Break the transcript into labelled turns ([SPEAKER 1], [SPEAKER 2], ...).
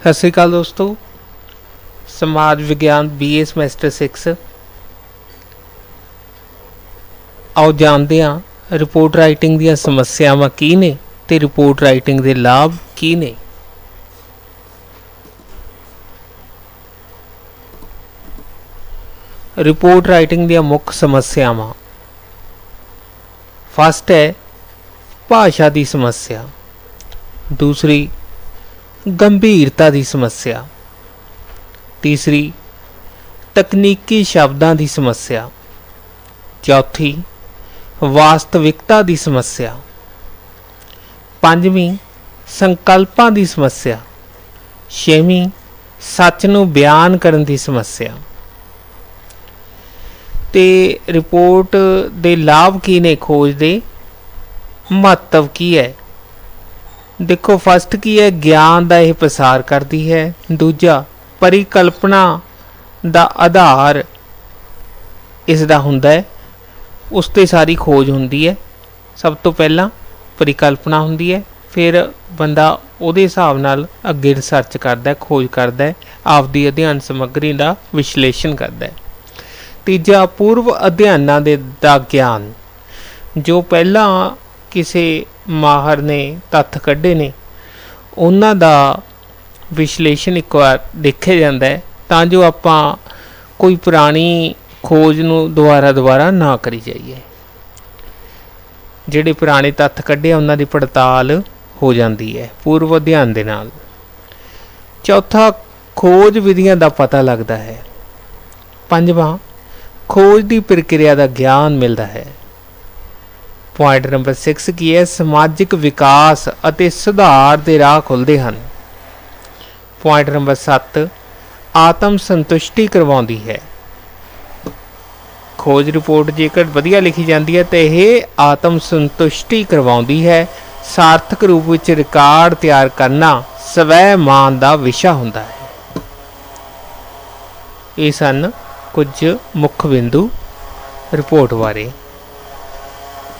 [SPEAKER 1] ਸਤਿ ਸ਼੍ਰੀ ਅਕਾਲ ਦੋਸਤੋ। ਸਮਾਜ ਵਿਗਿਆਨ ਬੀਏ ਸਮੈਸਟਰ 6 ਆਓ ਜਾਣਦੇ ਹਾਂ ਰਿਪੋਰਟ ਰਾਈਟਿੰਗ ਦੀਆਂ ਸਮੱਸਿਆਵਾਂ ਕੀ ਨੇ ਤੇ ਰਿਪੋਰਟ ਰਾਈਟਿੰਗ ਦੇ ਲਾਭ ਕੀ ਨੇ। ਰਿਪੋਰਟ ਰਾਈਟਿੰਗ ਦੀਆਂ ਮੁੱਖ ਸਮੱਸਿਆਵਾਂ। ਫਸਟ ਹੈ ਭਾਸ਼ਾ ਦੀ ਸਮੱਸਿਆ। ਦੂਸਰੀ ਗੰਭੀਰਤਾ ਦੀ ਸਮੱਸਿਆ। ਤੀਸਰੀ, ਤਕਨੀਕੀ ਸ਼ਬਦਾਂ ਦੀ ਸਮੱਸਿਆ। ਚੌਥੀ, ਵਾਸਤਵਿਕਤਾ ਦੀ ਸਮੱਸਿਆ। ਪੰਜਵੀਂ, ਸੰਕਲਪਾਂ ਦੀ ਸਮੱਸਿਆ। ਛੇਵੀਂ, ਸੱਚ ਨੂੰ ਬਿਆਨ ਕਰਨ ਦੀ ਸਮੱਸਿਆ। ਤੇ ਰਿਪੋਰਟ ਦੇ ਲਾਭ ਕੀ ਨੇ? ਖੋਜ ਦੇ ਮਹੱਤਵ ਕੀ ਹੈ? ਦੇਖੋ ਫਸਟ ਕੀ ਹੈ? ਗਿਆਨ ਦਾ ਇਹ ਪ੍ਰਸਾਰ ਕਰਦੀ ਹੈ। ਦੂਜਾ, ਪਰਿਕਲਪਨਾ ਦਾ ਆਧਾਰ ਇਸ ਦਾ ਹੁੰਦਾ ਹੈ। ਉਸ ਤੇ ਸਾਰੀ ਖੋਜ ਹੁੰਦੀ ਹੈ। ਸਭ ਤੋਂ ਪਹਿਲਾਂ ਪਰਿਕਲਪਨਾ ਹੁੰਦੀ ਹੈ। ਫਿਰ ਬੰਦਾ ਉਹਦੇ ਹਿਸਾਬ ਨਾਲ ਅੱਗੇ ਰਿਸਰਚ ਕਰਦਾ ਹੈ, ਖੋਜ ਕਰਦਾ ਹੈ। ਆਪਦੀ ਅਧਿਐਨ ਸਮੱਗਰੀ ਦਾ ਵਿਸ਼ਲੇਸ਼ਣ ਕਰਦਾ ਹੈ। ਤੀਜਾ, ਪੂਰਵ ਅਧਿਐਨਾਂ ਦੇ ਦਾ ਗਿਆਨ। ਜੋ ਪਹਿਲਾਂ ਕਿਸੇ ਮਾਹਰ ਨੇ ਤੱਥ ਕੱਢੇ ਨੇ। ਉਹਨਾਂ ਦਾ ਵਿਸ਼ਲੇਸ਼ਣ ਇੱਕ ਵਾਰ ਦੇਖਿਆ ਜਾਂਦਾ ਹੈ ਤਾਂ ਜੋ ਆਪਾਂ ਕੋਈ ਪੁਰਾਣੀ ਖੋਜ ਨੂੰ ਦੁਬਾਰਾ ਦੁਬਾਰਾ ਨਾ ਕਰੀ ਜਾਈਏ। ਜਿਹੜੇ ਪੁਰਾਣੇ ਤੱਥ ਕੱਢੇ ਆ, ਉਹਨਾਂ ਦੀ ਪੜਤਾਲ ਹੋ ਜਾਂਦੀ ਹੈ ਪੂਰਵ ਅਧਿਐਨ ਦੇ ਨਾਲ। ਚੌਥਾ ਖੋਜ ਵਿਧੀਆਂ ਦਾ ਪਤਾ ਲੱਗਦਾ ਹੈ। ਪੰਜਵਾਂ ਖੋਜ ਦੀ ਪ੍ਰਕਿਰਿਆ ਦਾ ਗਿਆਨ ਮਿਲਦਾ ਹੈ। ਪੁਆਇੰਟ ਨੰਬਰ 6 ਕੀ ਹੈ? ਸਮਾਜਿਕ ਵਿਕਾਸ ਅਤੇ ਸੁਧਾਰ ਦੇ ਰਾਹ ਖੁੱਲਦੇ ਹਨ। ਪੁਆਇੰਟ ਨੰਬਰ 7 ਆਤਮ ਸੰਤੁਸ਼ਟੀ ਕਰਵਾਉਂਦੀ ਹੈ। ਖੋਜ ਰਿਪੋਰਟ ਜੇਕਰ ਵਧੀਆ ਲਿਖੀ ਜਾਂਦੀ ਹੈ ਤਾਂ ਇਹ ਆਤਮ ਸੰਤੁਸ਼ਟੀ ਕਰਵਾਉਂਦੀ ਹੈ। ਸਾਰਥਕ ਰੂਪ ਵਿੱਚ ਰਿਕਾਰਡ ਤਿਆਰ ਕਰਨਾ ਸਵੈ ਮਾਨ ਦਾ ਵਿਸ਼ਾ ਹੁੰਦਾ ਹੈ। ਇਹ ਸਨ ਕੁਝ ਮੁੱਖ ਬਿੰਦੂ ਰਿਪੋਰਟ ਬਾਰੇ।